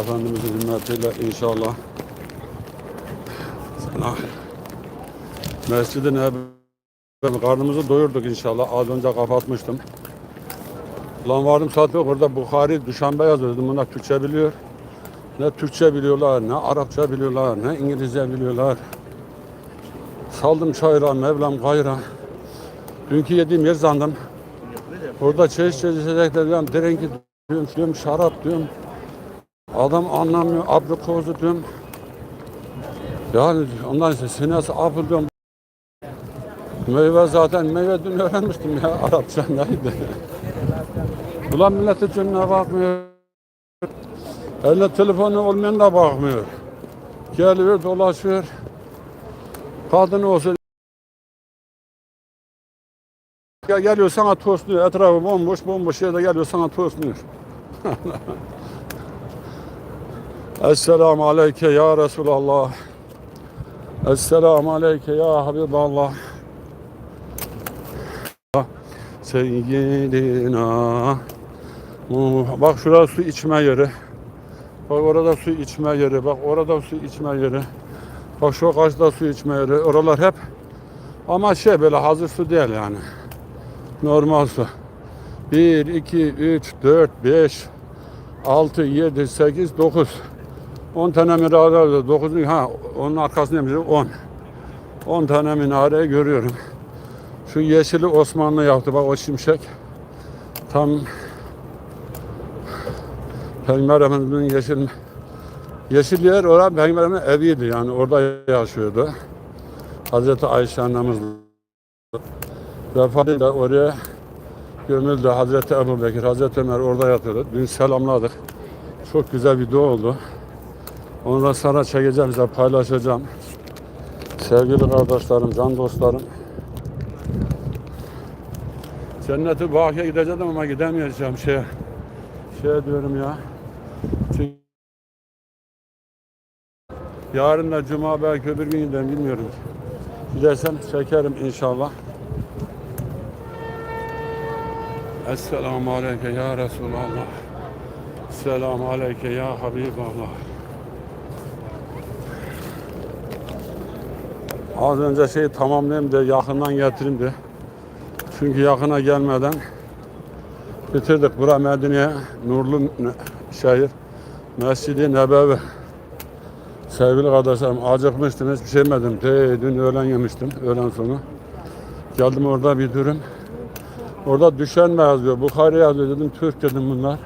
Efendimizin hürmetiyle inşallah sana Mescid-i Nebevi karnımızı doyurduk inşallah. Az önce kapatmıştım. Lan vardım saat yok orada Bukhari Düşenbe yazıyor dedim. Bunlar Türkçe biliyor. Ne Türkçe biliyorlar, ne Arapça biliyorlar, ne İngilizce biliyorlar. Saldım çayra, Mevlam gayra. Dünkü yediğim yer zandım. Orada çeşit çeşit içecekler diyorum. Derenki diyorum, diyorum, şarap diyorum. Adam anlamıyor, abrikozu diyorum. Yani ondan sonra sinesi apıl diyorum. Meyve zaten, meyve dün öğrenmiştim ya Arapça neydi. Ulan milleti cümle bakmıyor. Eline telefonu olmayan da bakmıyor. Geliyor, dolaşıyor. Kadın olsun. Ya geliyor sana tosluyor. Etrafı bomboş bomboş yerde geliyor sana tosluyor. Esselamu aleyke ya Resulallah. Esselamu aleyke ya Habiballah. Seyyidina. Bak şurası su içme yeri. Bak orada su içme yeri. Bak orada su içme yeri. Bak şu karşıda su içme yeri. Oralar hep ama şey böyle hazır su değil yani. Normal su. 1, 2, 3, 4, 5, 6, 7, 8, 9. 10 tane minare, 9, ha onun arkasında 10. 10 tane minare görüyorum. Şu yeşili Osmanlı yaptı bak o şimşek. Tam Peygamber Efendimiz'in yeşil yeşil yer orada Peygamber'in eviydi yani orada yaşıyordu. Hazreti Ayşe annemiz vefatıyla oraya gömüldü. Hazreti Ebu Bekir, Hazreti Ömer orada yatıyordu. Dün selamladık. Çok güzel bir dua oldu. Onu da sana çekeceğim, size paylaşacağım. Sevgili kardeşlerim, can dostlarım. Cenneti Baki'ye gideceğim ama gidemeyeceğim şeye. Şey diyorum ya. Çünkü yarın da Cuma belki öbür gün giderim bilmiyorum. Gidersem çekerim inşallah. Esselamu Aleyke ya Resulallah. Esselamu Aleyke ya Habiballah. Az önce şeyi tamamlayayım da yakından getireyim de. Çünkü yakına gelmeden bitirdik. Bura Medine, Nurlu şehir, Mescid-i Nebevi. Sevgili kardeşlerim acıkmıştım hiçbir şey yemedim. De, dün öğlen yemiştim, öğlen sonu. Geldim orada bir dürüm. Orada düşen mi yazıyor, Bukhari yazıyor dedim, Türk dedim bunlar.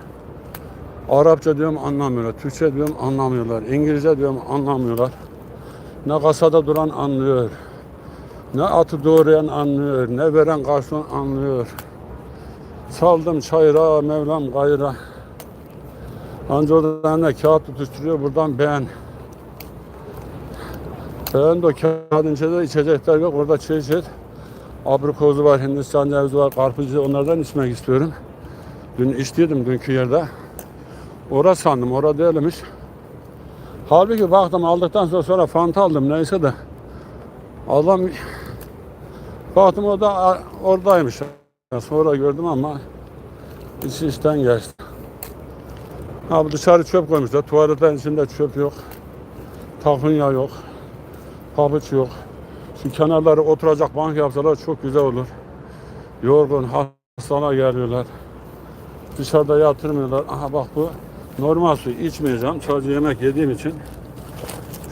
Arapça diyorum anlamıyorlar, Türkçe diyorum anlamıyorlar, İngilizce diyorum anlamıyorlar. Ne kasada duran anlıyor, ne atı doğrayan anlıyor, ne veren garson anlıyor. Saldım çayra, Mevlam gayra. Anca oradan ne kağıt tutuşturuyor, buradan beğen. Beğen de o kağıdın içinde içecekler yok, orada çeşit. Abrikozu var, Hindistan cevizi var, karpuzcu onlardan içmek istiyorum. Dün içtiydim dünkü yerde. Ora sandım, ora değilmiş. Halbuki baktım aldıktan sonra, sonra fanta aldım neyse de. Adam baktım o da oradaymış. Sonra gördüm ama iş işten geçti. Ha bu dışarı çöp koymuşlar. Tuvaletin içinde çöp yok. Takunya yok. Pabuç yok. Şu kenarları oturacak bank yapsalar çok güzel olur. Yorgun, hastana geliyorlar. Dışarıda yatırmıyorlar. Aha bak bu normal su içmeyeceğim. Sadece yemek yediğim için.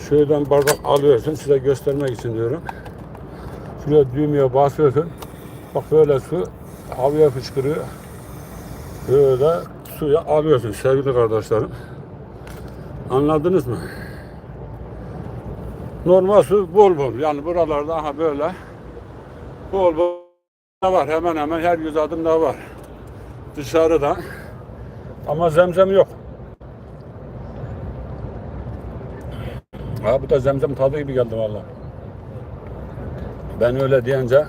Şuradan bardak alıyorsun. Size göstermek için diyorum. Şuraya düğmeye basıyorsun. Bak böyle su havaya fışkırıyor. Böyle suya alıyorsun sevgili kardeşlerim. Anladınız mı? Normal su bol bol. Yani buralarda aha böyle bol bol var. Hemen hemen her yüz adımda var. Dışarıda. Ama zemzem yok. Ha bu da zemzem tadı gibi geldi valla. Ben öyle deyince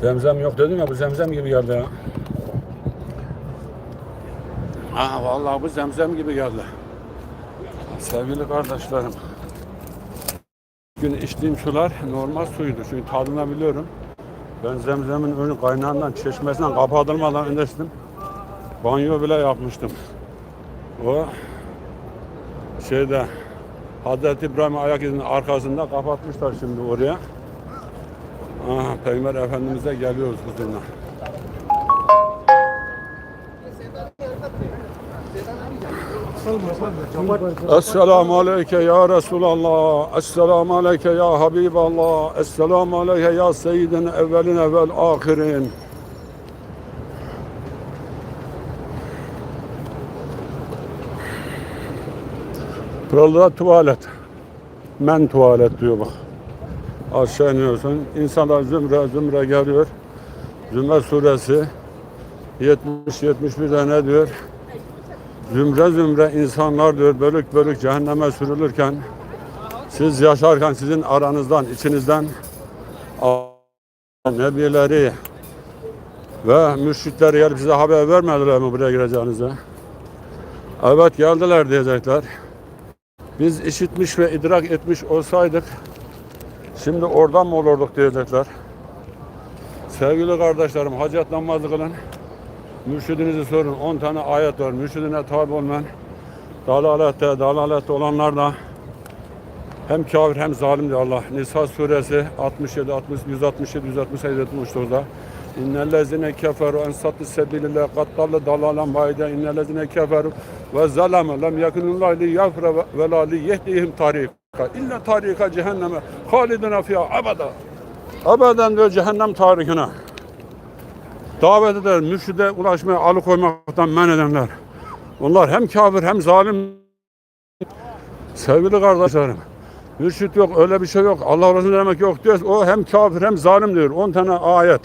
zemzem yok dedim ya bu zemzem gibi geldi ya. Ha vallahi bu zemzem gibi geldi. Sevgili kardeşlerim. Bugün içtiğim sular normal suydu. Çünkü tadını biliyorum. Ben zemzemin önü kaynağından, çeşmesinden kapatılmadan önce içtim. Banyo bile yapmıştım. O şeyde Hazreti İbrahim ayak izinin arkasında kapatmışlar şimdi oraya. Aha, Peygamber Efendimiz'e geliyoruz huzuruna. Esselamu Aleyke ya Resulallah. Esselamu Aleyke ya Habiballah. Esselamu Aleyke ya Seyyidin evvelin evvel ahirin. Buralarda tuvalet. Men tuvalet diyor bak. Aşağı iniyorsun. İnsanlar zümre zümre geliyor. Zümer suresi 70-71'de ne diyor? Zümre zümre insanlar diyor bölük bölük cehenneme sürülürken siz yaşarken sizin aranızdan, içinizden nebileri ve mürşitler gelip size haber vermediler mi buraya gireceğinize? Evet geldiler diyecekler. Biz işitmiş ve idrak etmiş olsaydık şimdi oradan mı olurduk diyecekler. Sevgili kardeşlerim hacet namazı kılın. Mürşidinizi sorun. 10 tane ayet var. Mürşidine tabi olmayan dalalette, dalalette olanlar da hem kafir hem zalim diyor Allah. Nisa suresi 67, 60, 167, 168, 79'da. İnnellezine keferu en sattı sebilillah kattallı dalalan bayda innellezine keferu ve zalame lem yekunullah li yafre ve la li yehdihim tarika illa tarika cehenneme halidine fiyha abada abeden diyor cehennem tarikine davet eder, mürşide ulaşmaya alıkoymaktan men edenler. Onlar hem kafir hem zalim. Sevgili kardeşlerim, mürşit yok, öyle bir şey yok. Allah Resulü demek yok diyor. O hem kafir hem zalim diyor. 10 tane ayet.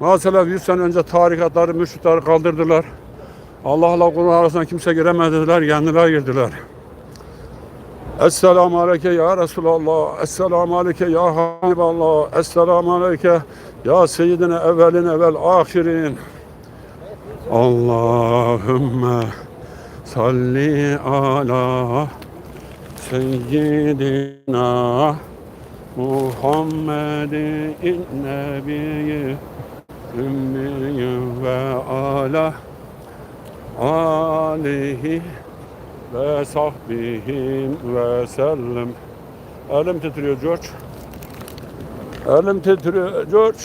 Mesela 100 sene önce tarikatları, mürşitleri kaldırdılar. Allah'la kulun arasına kimse giremediler, kendiler girdiler. Esselamu Aleyke ya Resulallah, Esselamu Aleyke ya Habiballah, Esselamu Aleyke ya Seyyidine evvelin evvel ahirin. Allahümme salli ala Seyyidina Muhammedin Nebiyyi Ümmiyyi ve ala alihi ve sahbihim ve sellem. Elim titriyor George. Elim titriyor George.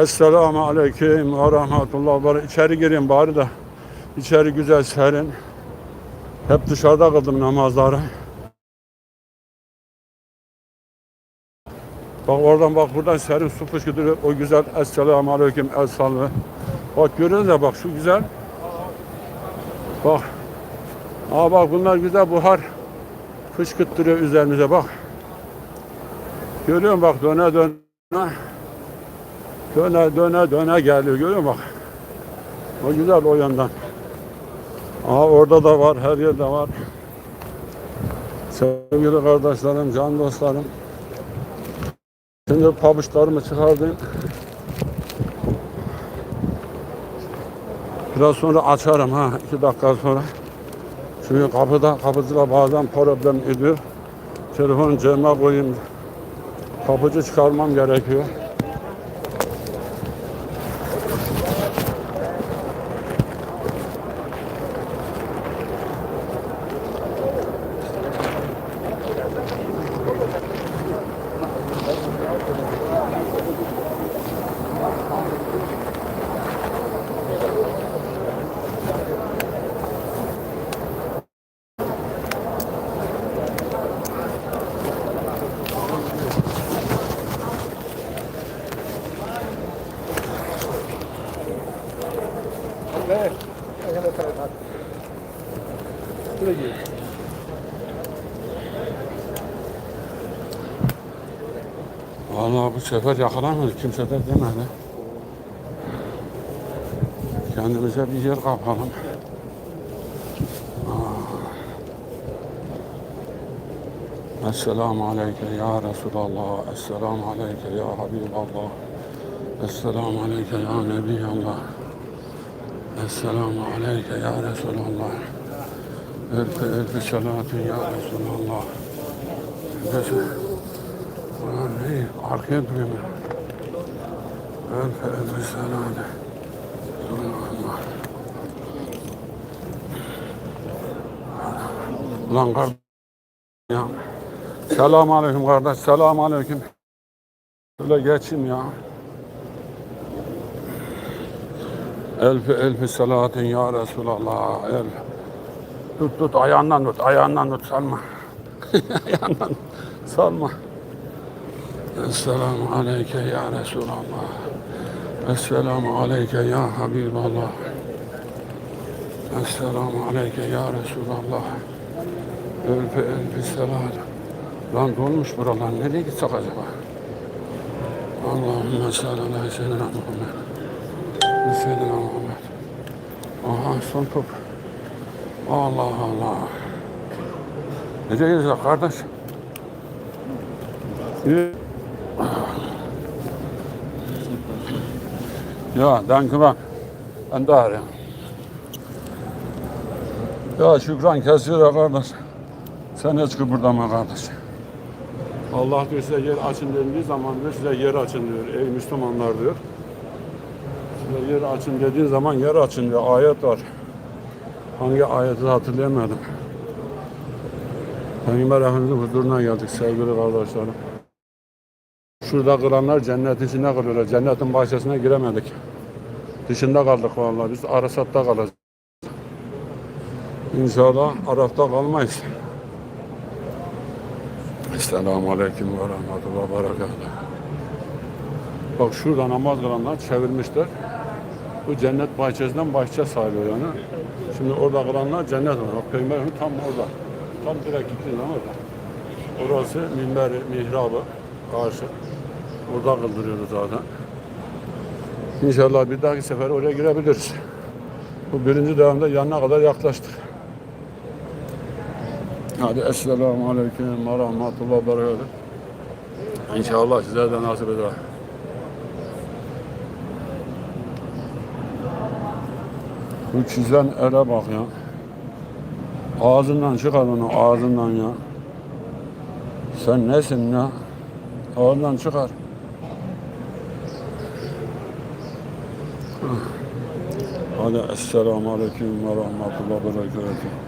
Esselamu Aleyküm ve Rahmetullah. Bari içeri gireyim bari de. İçeri güzel serin. Hep dışarıda kıldım namazları. Bak oradan bak buradan serin su fışkırıyor. O güzel Esselamu Aleyküm El Salve. Bak görüyorsunuz ya bak şu güzel. Bak. Aa bak bunlar güzel buhar fışkırttırıyor üzerimize bak. Görüyor musun bak döne döne. Döne döne döne geliyor görüyor musun bak. O güzel o yandan. Aa orada da var her yerde var. Sevgili kardeşlerim, can dostlarım. Şimdi pabuçlarımı çıkardım. Biraz sonra açarım ha. iki dakika sonra. Çünkü kapıda kapıcılar bazen problem ediyor. Telefon cebime koyayım. Kapıcı çıkarmam gerekiyor. Vallahi bu sefer yakalanmadı. Kimse de demedi. Kendimize bir yer kapalım. Ah. Esselamu Aleyke ya Resulallah. Esselamu Aleyke ya Habiballah. Esselamu Aleyke ya Nebiyallah. Esselamu Aleyke ya Resulallah. Elfi elfi salatü ya Resulallah. Resulallah. Ne? Arkaya duruyorum ya. Elfe selam. Allah. Ulan kardeş ya. Selamun aleyküm kardeş. Selamun aleyküm. Şöyle geçeyim ya. Elfi elfi salatin ya Resulallah. El. Tut tut ayağından tut. Ayağından tut salma. ayağından salma. Esselamu aleyke ya Resulallah. Esselamu aleyke ya Habiballah. Esselamu aleyke ya Resulallah. Elfi elfi salat. Lan dolmuş buralar. Nereye gitsek acaba? Allahümme salli ala seyyidina Muhammed. Seyyidina Muhammed. Aha son top. Allah Allah. Nereye gideceğiz kardeş? İyi. Ja, dankjewel. En daar, ja. Ya Şükran kesiyor ya kardeş. Sen hiç kıpırdama kardeş. Allah diyor size yer açın dediği zaman diyor size yer açın diyor. Ey Müslümanlar diyor. Size yer açın dediği zaman yer açın diyor. Ayet var. Hangi ayeti hatırlayamadım. Peygamber Efendimiz'in huzuruna geldik sevgili kardeşlerim. Şurada kılanlar cennet içine kılıyorlar. Cennetin bahçesine giremedik. Dışında kaldık vallahi. Biz Arasat'ta kalacağız. İnşallah Araf'ta kalmayız. Esselamu Aleyküm ve Rahmetullah Berekatuhu. Bak şurada namaz kılanlar çevirmişler. Bu cennet bahçesinden bahçe sayılıyor yani. Şimdi orada kılanlar cennet var. Bak tam orada. Tam direkt gittiğin orada. Orası minberi, mihrabı karşı. Orada kıldırıyoruz zaten. İnşallah bir dahaki sefer oraya girebiliriz. Bu birinci devamda yanına kadar yaklaştık. Hadi Esselamu Aleyküm ve Rahmetullah ve Berekatuhu. İnşallah size de nasip eder. Bu çizen ele bak ya. Ağzından çıkar onu ağzından ya. Sen nesin ya? Ağzından çıkar. Hadi Esselamu Aleyküm ve Rahmetullah Berekatuhu.